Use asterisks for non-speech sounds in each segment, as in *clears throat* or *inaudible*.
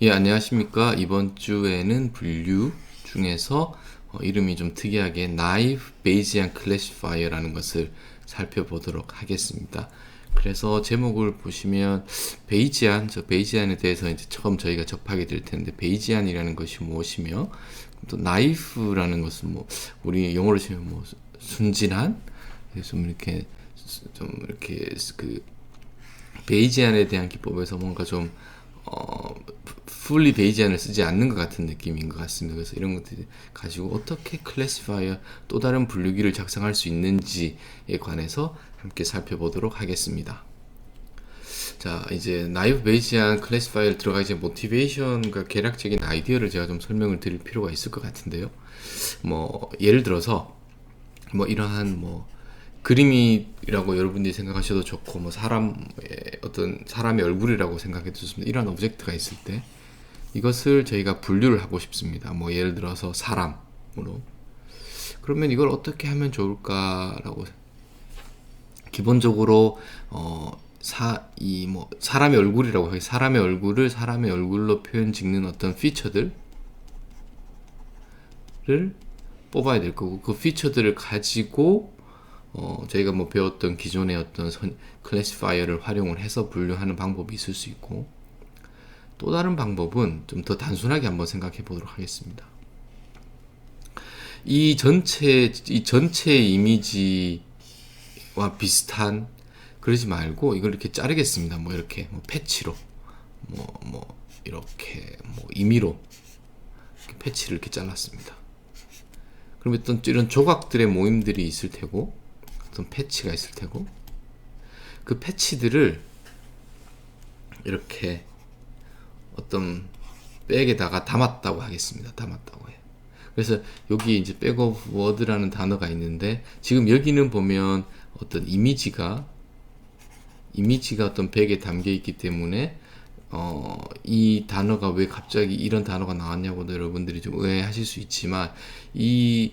예, 안녕하십니까. 이번 주에는 분류 중에서 어, 이름이 좀 특이하게 Naive Bayesian Classifier라는 것을 살펴보도록 하겠습니다. 그래서 제목을 보시면 베이지안, 저 베이지안에 대해서 이제 처음 저희가 접하게 될 텐데 베이지안이라는 것이 무엇이며 또 나이프라는 것은 뭐 우리 영어로 치면 뭐 순진한 좀 이렇게 좀 이렇게 그 베이지안에 대한 기법에서 뭔가 좀 어, 풀리 베이지안을 쓰지 않는 것 같은 느낌인 것 같습니다. 그래서 이런 것들 가지고 어떻게 클래시파이어 또 다른 분류기를 작성할 수 있는지에 관해서 함께 살펴보도록 하겠습니다. 자, 이제 나이브 베이지안 클래시파이어를 들어가 이제 모티베이션과 계략적인 아이디어를 제가 좀 설명을 드릴 필요가 있을 것 같은데요. 뭐 예를 들어서 뭐 이러한 뭐 그림이라고 여러분들이 생각하셔도 좋고 뭐 사람의 어떤 사람의 얼굴이라고 생각해도 좋습니다. 이러한 오브젝트가 있을 때 이것을 저희가 분류를 하고 싶습니다. 뭐 예를 들어서 사람으로 그러면 이걸 어떻게 하면 좋을까라고 기본적으로 어 사 이 뭐 사람의 얼굴이라고 해 사람의 얼굴을 사람의 얼굴로 표현 짓는 어떤 피처들을 뽑아야 될 거고 그 피처들을 가지고 어, 저희가 뭐 배웠던 기존의 어떤 선, 클래시파이어를 활용을 해서 분류하는 방법이 있을 수 있고 또 다른 방법은 좀 더 단순하게 한번 생각해 보도록 하겠습니다. 이 전체 이 전체 이미지와 비슷한 그러지 말고 이걸 이렇게 자르겠습니다. 뭐 이렇게 뭐 패치로 뭐뭐 뭐 이렇게 뭐 임의로 이렇게 패치를 이렇게 잘랐습니다. 그럼 어떤 이런 조각들의 모임들이 있을 테고 어떤 패치가 있을 테고 그 패치들을 이렇게 어떤 백에다가 담았다고 하겠습니다. 담았다고 해요. 그래서 여기 이제 백업 워드라는 단어가 있는데 지금 여기는 보면 어떤 이미지가 이미지가 어떤 백에 담겨 있기 때문에 어, 이 단어가 왜 갑자기 이런 단어가 나왔냐고도 여러분들이 좀 의아해하실 수 있지만 이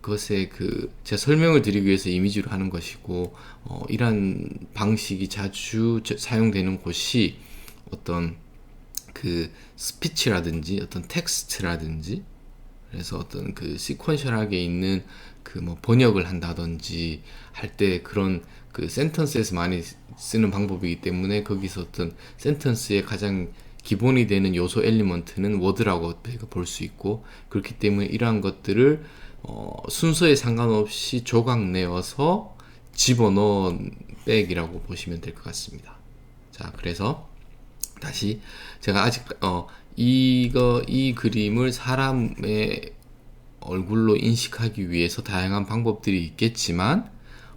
것의 그 제가 설명을 드리기 위해서 이미지로 하는 것이고 어, 이러한 방식이 자주 사용되는 곳이 어떤 그 스피치라든지 어떤 텍스트라든지 그래서 어떤 그 시퀀셜하게 있는 그 뭐 번역을 한다든지 할 때 그런 그 센턴스에서 많이 쓰는 방법이기 때문에 거기서 어떤 센턴스의 가장 기본이 되는 요소 엘리먼트는 워드라고 볼 수 있고 그렇기 때문에 이러한 것들을 어, 순서에 상관없이 조각 내어서 집어넣은 백이라고 보시면 될 것 같습니다. 자, 그래서 다시 제가 아직 어 이거 이 그림을 사람의 얼굴로 인식하기 위해서 다양한 방법들이 있겠지만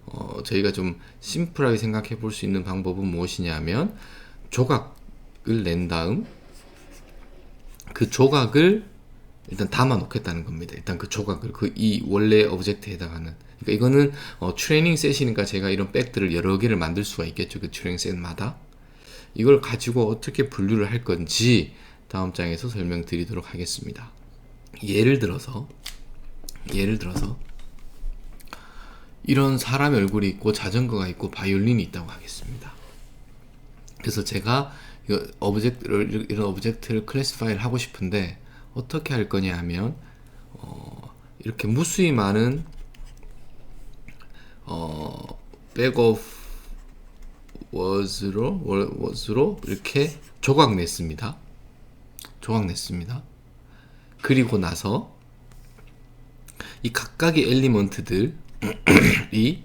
어, 저희가 좀 심플하게 생각해 볼 수 있는 방법은 무엇이냐면 조각을 낸 다음 그 조각을 일단 담아 놓겠다는 겁니다. 일단 그 조각을 그 이 원래 오브젝트에 해당하는 그러니까 이거는 어, 트레이닝 셋이니까 제가 이런 백들을 여러 개를 만들 수가 있겠죠. 그 트레이닝 셋마다 이걸 가지고 어떻게 분류를 할 건지 다음 장에서 설명드리도록 하겠습니다. 예를 들어서 예를 들어서 이런 사람 얼굴이 있고 자전거가 있고 바이올린이 있다고 하겠습니다. 그래서 제가 이거 오브젝트를 이런 오브젝트를 클래시파이를 하고 싶은데 어떻게 할 거냐 하면 어, 이렇게 무수히 많은 어, 백업 was로 was로 이렇게 조각 냈습니다. 조각 냈습니다. 그리고 나서 이 각각의 엘리먼트들이 *clears throat*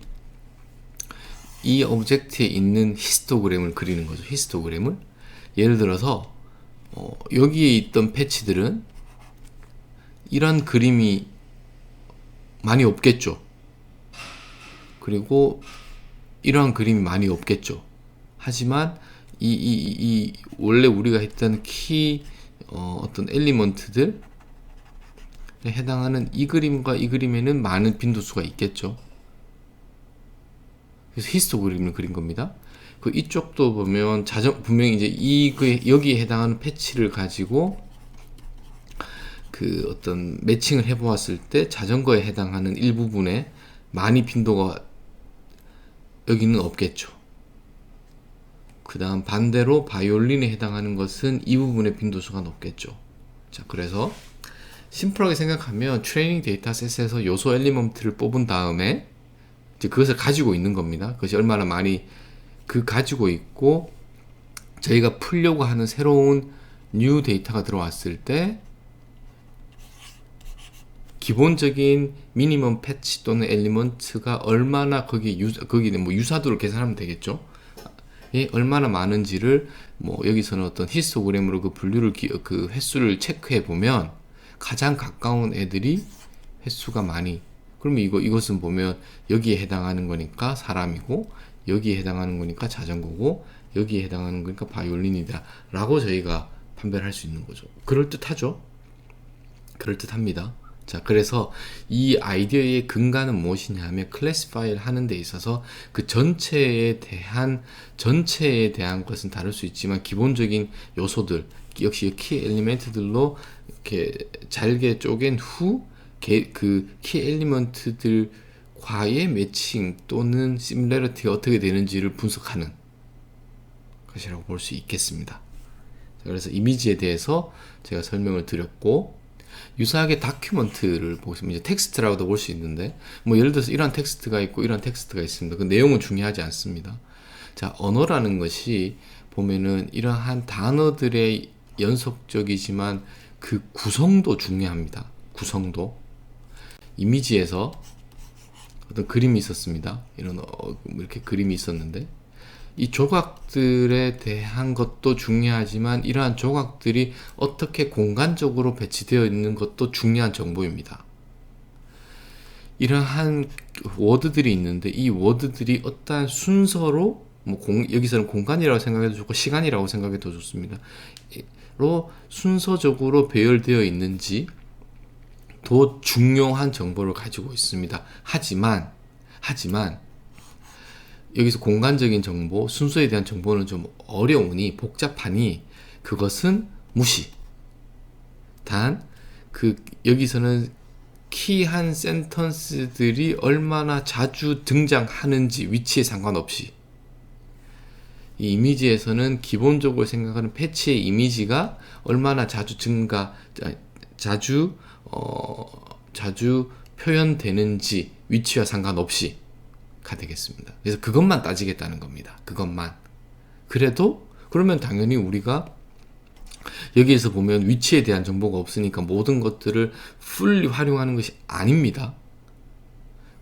이 오브젝트에 있는 히스토그램을 그리는 거죠. 히스토그램을 예를 들어서 어, 여기에 있던 패치들은 이런 그림이 많이 없겠죠. 그리고 이러한 그림이 많이 없겠죠. 하지만 이, 이, 이 원래 우리가 했던 키 어, 어떤 엘리먼트들 해당하는 이 그림과 이 그림에는 많은 빈도수가 있겠죠. 그래서 히스토그램을 그린 겁니다. 그 이쪽도 보면 자전 분명히 이제 이 그 여기에 해당하는 패치를 가지고 그 어떤 매칭을 해보았을 때 자전거에 해당하는 일부분에 많이 빈도가 여기는 없겠죠. 그 다음 반대로 바이올린에 해당하는 것은 이 부분의 빈도수가 높겠죠. 자, 그래서 심플하게 생각하면 트레이닝 데이터셋에서 요소 엘리먼트를 뽑은 다음에 이제 그것을 가지고 있는 겁니다. 그것이 얼마나 많이 그 가지고 있고 저희가 풀려고 하는 새로운 뉴 데이터가 들어왔을 때 기본적인 미니멈 패치 또는 엘리먼트가 얼마나 거기 유 거기는 뭐 유사도를 계산하면 되겠죠. 예, 얼마나 많은지를 뭐 여기서는 어떤 히스토그램으로 그 분류를 기, 그 횟수를 체크해 보면 가장 가까운 애들이 횟수가 많이 그러면 이거 이것은 보면 여기에 해당하는 거니까 사람이고 여기에 해당하는 거니까 자전거고 여기에 해당하는 거니까 바이올린이다 라고 저희가 판별할 수 있는 거죠. 그럴 듯하죠. 그럴 듯합니다. 자, 그래서 이 아이디어의 근간은 무엇이냐 하면 클래시파이를 하는 데 있어서 그 전체에 대한 전체에 대한 것은 다를 수 있지만 기본적인 요소들 역시 키 엘리멘트들로 이렇게 잘게 쪼갠 후 그 키 엘리먼트들과의 매칭 또는 시뮬레리티가 어떻게 되는지를 분석하는 것이라고 볼 수 있겠습니다. 그래서 이미지에 대해서 제가 설명을 드렸고 유사하게 다큐먼트를 보시면 이제 텍스트라고도 볼 수 있는데 뭐 예를 들어서 이런 텍스트가 있고 이런 텍스트가 있습니다. 그 내용은 중요하지 않습니다. 자 언어라는 것이 보면은 이러한 단어들의 연속적이지만 그 구성도 중요합니다. 구성도 이미지에서 어떤 그림이 있었습니다. 이런 어, 뭐 이렇게 그림이 있었는데 이 조각들에 대한 것도 중요하지만 이러한 조각들이 어떻게 공간적으로 배치되어 있는 것도 중요한 정보입니다. 이러한 워드들이 있는데 이 워드들이 어떠한 순서로 뭐 공, 여기서는 공간이라고 생각해도 좋고 시간이라고 생각해도 좋습니다. 로 순서적으로 배열되어 있는지 더 중요한 정보를 가지고 있습니다. 하지만 하지만 여기서 공간적인 정보, 순서에 대한 정보는 좀 어려우니 복잡하니 그것은 무시. 단 그 여기서는 키한 센턴스들이 얼마나 자주 등장하는지 위치에 상관없이 이 이미지에서는 기본적으로 생각하는 패치의 이미지가 얼마나 자주 증가 자 주 어 자주 표현되는지 위치와 상관없이 가 되겠습니다. 그래서 그것만 따지겠다는 겁니다. 그것만. 그래도 그러면 당연히 우리가 여기에서 보면 위치에 대한 정보가 없으니까 모든 것들을 풀리 활용하는 것이 아닙니다.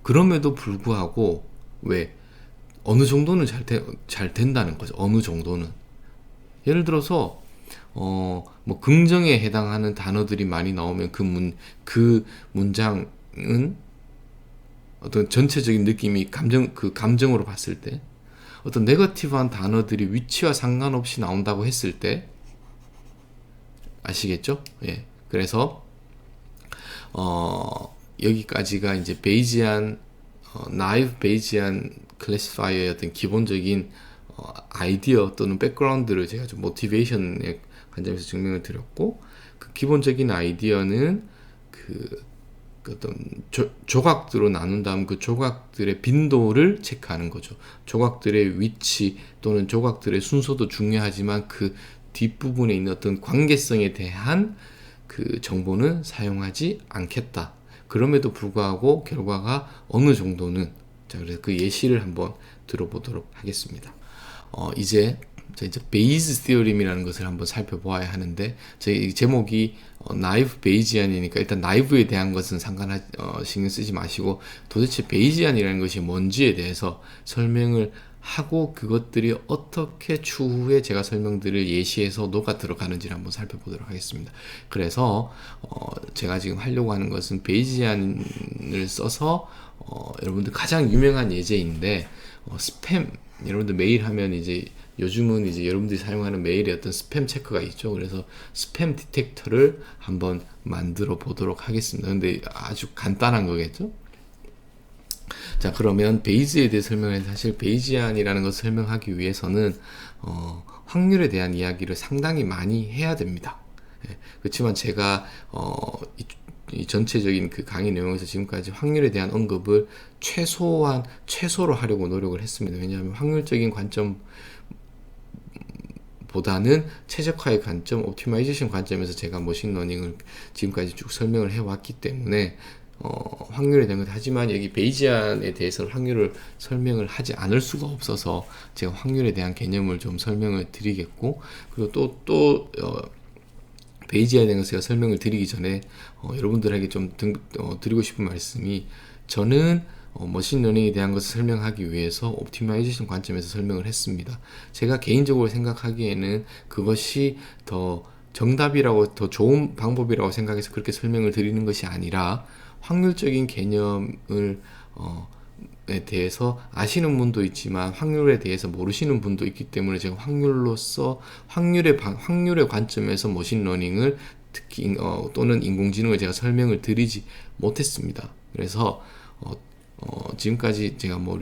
그럼에도 불구하고 왜 어느 정도는 잘, 되, 잘 된다는 거죠. 어느 정도는. 예를 들어서 어, 뭐 긍정에 해당하는 단어들이 많이 나오면 그 문, 그 문장은 어떤 전체적인 느낌이 감정 그 감정으로 봤을 때 어떤 네거티브한 단어들이 위치와 상관없이 나온다고 했을 때 아시겠죠? 예. 그래서 어 여기까지가 이제 베이지안 어, 나이브 베이지안 클래시파이어의 어떤 기본적인 어, 아이디어 또는 백그라운드를 제가 좀 모티베이션의 관점에서 증명을 드렸고 그 기본적인 아이디어는 그 어떤 조, 조각들로 나눈 다음 그 조각들의 빈도를 체크하는 거죠. 조각들의 위치 또는 조각들의 순서도 중요하지만 그 뒷부분에 있는 어떤 관계성에 대한 그 정보는 사용하지 않겠다. 그럼에도 불구하고 결과가 어느 정도는 자 그래서 그 예시를 한번 들어보도록 하겠습니다. 어, 이제 이제 베이즈 스티어림이라는 것을 한번 살펴보아야 하는데 저희 제목이 어, 나이브 베이지안이니까 일단 나이브에 대한 것은 상관하 어, 신경 쓰지 마시고 도대체 베이지안이라는 것이 뭔지에 대해서 설명을 하고 그것들이 어떻게 추후에 제가 설명드릴 예시에서 녹아 들어가는지를 한번 살펴보도록 하겠습니다. 그래서 어, 제가 지금 하려고 하는 것은 베이지안을 써서 어, 여러분들 가장 유명한 예제인데 어, 스팸 여러분들 메일 하면 이제 요즘은 이제 여러분들이 사용하는 메일에 어떤 스팸 체크가 있죠. 그래서 스팸 디텍터를 한번 만들어 보도록 하겠습니다. 근데 아주 간단한 거겠죠? 자, 그러면 베이즈에 대해 설명해 사실 베이지안이라는 것을 설명하기 위해서는 어, 확률에 대한 이야기를 상당히 많이 해야 됩니다. 예, 그렇지만 제가 어, 이, 이 전체적인 그 강의 내용에서 지금까지 확률에 대한 언급을 최소한 최소로 하려고 노력을 했습니다. 왜냐하면 확률적인 관점 보다는 최적화의 관점, 옵티마이제이션 관점에서 제가 머신러닝을 지금까지 쭉 설명을 해왔기 때문에 어, 확률에 대한 것. 하지만 여기 베이지안에 대해서는 확률을 설명을 하지 않을 수가 없어서 제가 확률에 대한 개념을 좀 설명을 드리겠고 그리고 또또 어, 베이지안에 대해서 제가 설명을 드리기 전에 어, 여러분들에게 좀 등, 어, 드리고 싶은 말씀이 저는 어, 머신러닝에 대한 것을 설명하기 위해서 옵티마이제이션 관점에서 설명을 했습니다. 제가 개인적으로 생각하기에는 그것이 더 정답이라고 더 좋은 방법이라고 생각해서 그렇게 설명을 드리는 것이 아니라 확률적인 개념을 어, 에 대해서 아시는 분도 있지만 확률에 대해서 모르시는 분도 있기 때문에 제가 확률로서 확률의 방, 확률의 관점에서 머신러닝을 특히 어, 또는 인공지능을 제가 설명을 드리지 못했습니다. 그래서 어, 어, 지금까지 제가 뭐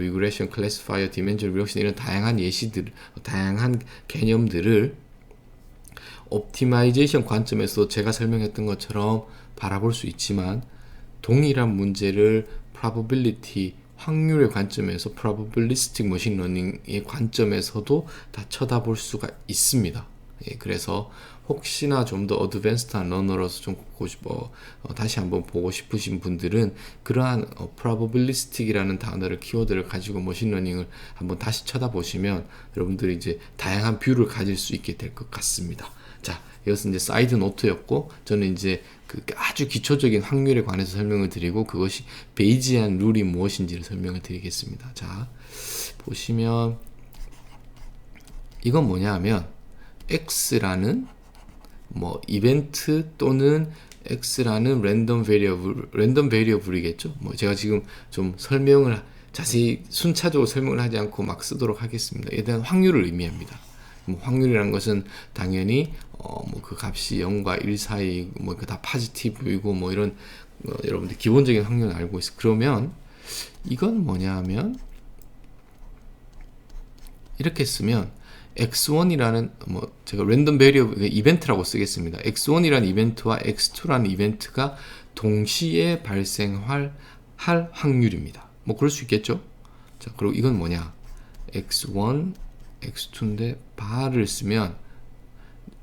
디멘전 리덕션 이런 다양한 예시들, 다양한 개념들을 옵티마이제이션 관점에서 제가 설명했던 것처럼 바라볼 수 있지만 동일한 문제를 probability 확률의 관점에서 probabilistic learning의 관점에서도 다 쳐다볼 수가 있습니다. 예, 그래서 혹시나 좀 더 어드밴스드한 러너로서 좀 보고 싶어 어, 다시 한번 보고 싶으신 분들은 그러한 어, probabilistic이라는 단어를 키워드를 가지고 머신러닝을 한번 다시 쳐다보시면 여러분들이 이제 다양한 뷰를 가질 수 있게 될 것 같습니다. 자, 이것은 이제 사이드 노트였고 저는 이제 그 아주 기초적인 확률에 관해서 설명을 드리고 그것이 베이지안 룰이 무엇인지를 설명을 드리겠습니다. 자, 보시면 이건 뭐냐 하면 x라는 뭐 이벤트 또는 x라는 랜덤 베리어블 랜덤 베리어블이겠죠. 뭐 제가 지금 좀 설명을 자세히 순차적으로 설명을 하지 않고 막 쓰도록 하겠습니다. 에 대한 확률을 의미합니다. 뭐 확률이라는 것은 당연히 어 뭐 그 값이 0과 1 사이 뭐다 파지티브이고 뭐 이런 어, 여러분들 기본적인 확률을 알고 있어. 그러면 이건 뭐냐 하면 이렇게 쓰면 x1이라는 뭐 제가 랜덤 베리어 이벤트라고 쓰겠습니다. x1이라는 이벤트와 x2라는 이벤트가 동시에 발생할 할 확률입니다. 뭐 그럴 수 있겠죠? 자, 그리고 이건 뭐냐? x1, x2인데 bar를 쓰면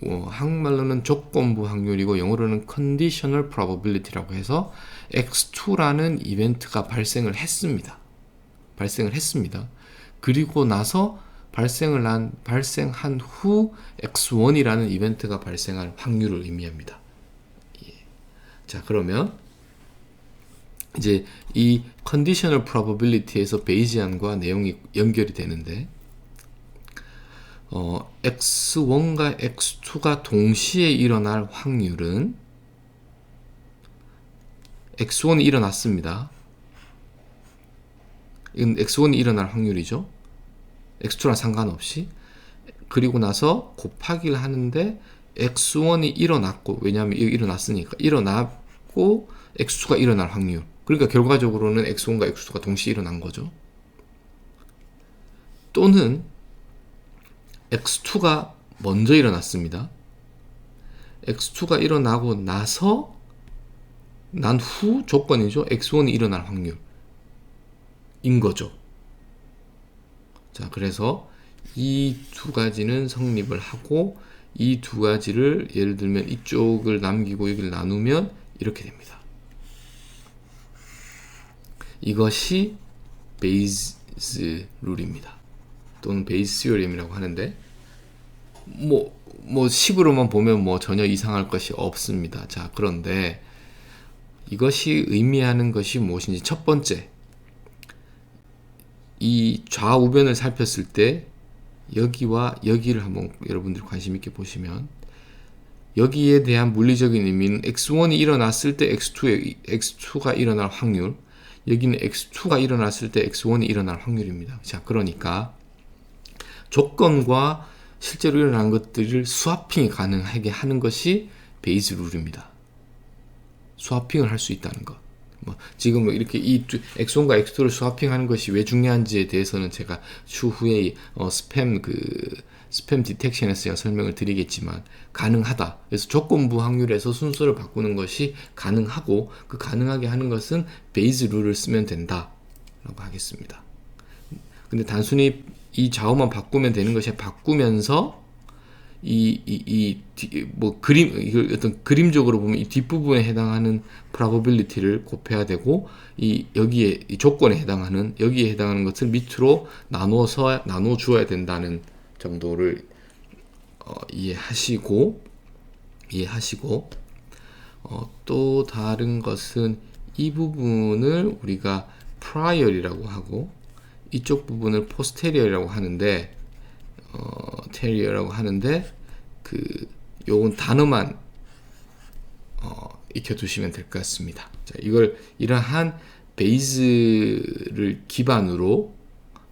어, 한국말로는 조건부 확률이고 영어로는 conditional probability라고 해서 x2라는 이벤트가 발생을 했습니다. 발생을 했습니다. 그리고 나서 발생을 한 발생한 후 x1이라는 이벤트가 발생할 확률을 의미합니다. 예. 자 그러면 이제 이 conditional probability에서 베이지안과 내용이 연결이 되는데 어, x1과 x2가 동시에 일어날 확률은 x1이 일어났습니다. 이건 x1이 일어날 확률이죠. X2랑 상관없이. 그리고 나서 곱하기를 하는데 x1이 일어났고 왜냐하면 일어났으니까. 일어났고 x2가 일어날 확률. 그러니까 결과적으로는 x1과 x2가 동시에 일어난 거죠. 또는 x2가 먼저 일어났습니다. X2가 일어나고 나서 난 후 조건이죠. X1이 일어날 확률 인 거죠 자, 그래서 이 두 가지는 성립을 하고 이 두 가지를 예를 들면 이쪽을 남기고 여기를 나누면 이렇게 됩니다. 이것이 베이스 룰입니다. 또는 베이스 시오리이라고 하는데 뭐, 뭐 식으로만 보면 뭐 전혀 이상할 것이 없습니다. 자, 그런데 이것이 의미하는 것이 무엇인지 첫 번째 이 좌우변을 살폈을 때 여기와 여기를 한번 여러분들 관심 있게 보시면 여기에 대한 물리적인 의미는 x1이 일어났을 때 x2의, x2가 일어날 확률 여기는 x2가 일어났을 때 x1이 일어날 확률입니다. 자, 그러니까 조건과 실제로 일어난 것들을 스와핑이 가능하게 하는 것이 베이스 룰입니다. 스와핑을 할 수 있다는 것. 뭐 지금 이렇게 이 엑손과 엑스토를 스와핑하는 것이 왜 중요한지에 대해서는 제가 추후에 어, 스팸 그 스팸 디텍션에서 제가 설명을 드리겠지만 가능하다. 그래서 조건부 확률에서 순서를 바꾸는 것이 가능하고 그 가능하게 하는 것은 베이스 룰을 쓰면 된다라고 하겠습니다. 근데 단순히 이 좌우만 바꾸면 되는 것이 바꾸면서 이이이 뭐 그림 이걸 어떤 그림적으로 보면 이 뒷부분에 해당하는 probability를 곱해야 되고 이 여기에 이 조건에 해당하는 여기에 해당하는 것을 밑으로 나눠서 나눠 주어야 된다는 정도를 어, 이해하시고 이해하시고. 어, 또 다른 것은 이 부분을 우리가 prior이라고 하고 이쪽 부분을 posterior이라고 하는데 어, 테리어라고 하는데 그 요건 단어만 어, 익혀두시면 될 것 같습니다. 자, 이걸 이러한 베이즈를 기반으로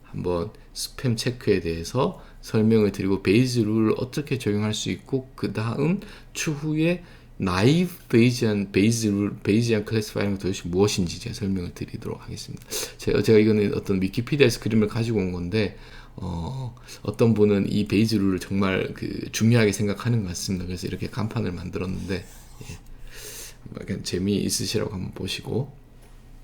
한번 스팸 체크에 대해서 설명을 드리고 베이즈 룰을 어떻게 적용할 수 있고 그 다음 추후에 나이브 베이지안 베이즈 룰 베이지안 클래스파이는 도대체 무엇인지 제가 설명을 드리도록 하겠습니다. 제가, 제가 이거는 어떤 위키피디아에서 그림을 가지고 온 건데 어, 어떤 분은 이 베이즈 룰을 정말 그 중요하게 생각하는 것 같습니다. 그래서 이렇게 간판을 만들었는데 예. 약간 재미 있으시라고 한번 보시고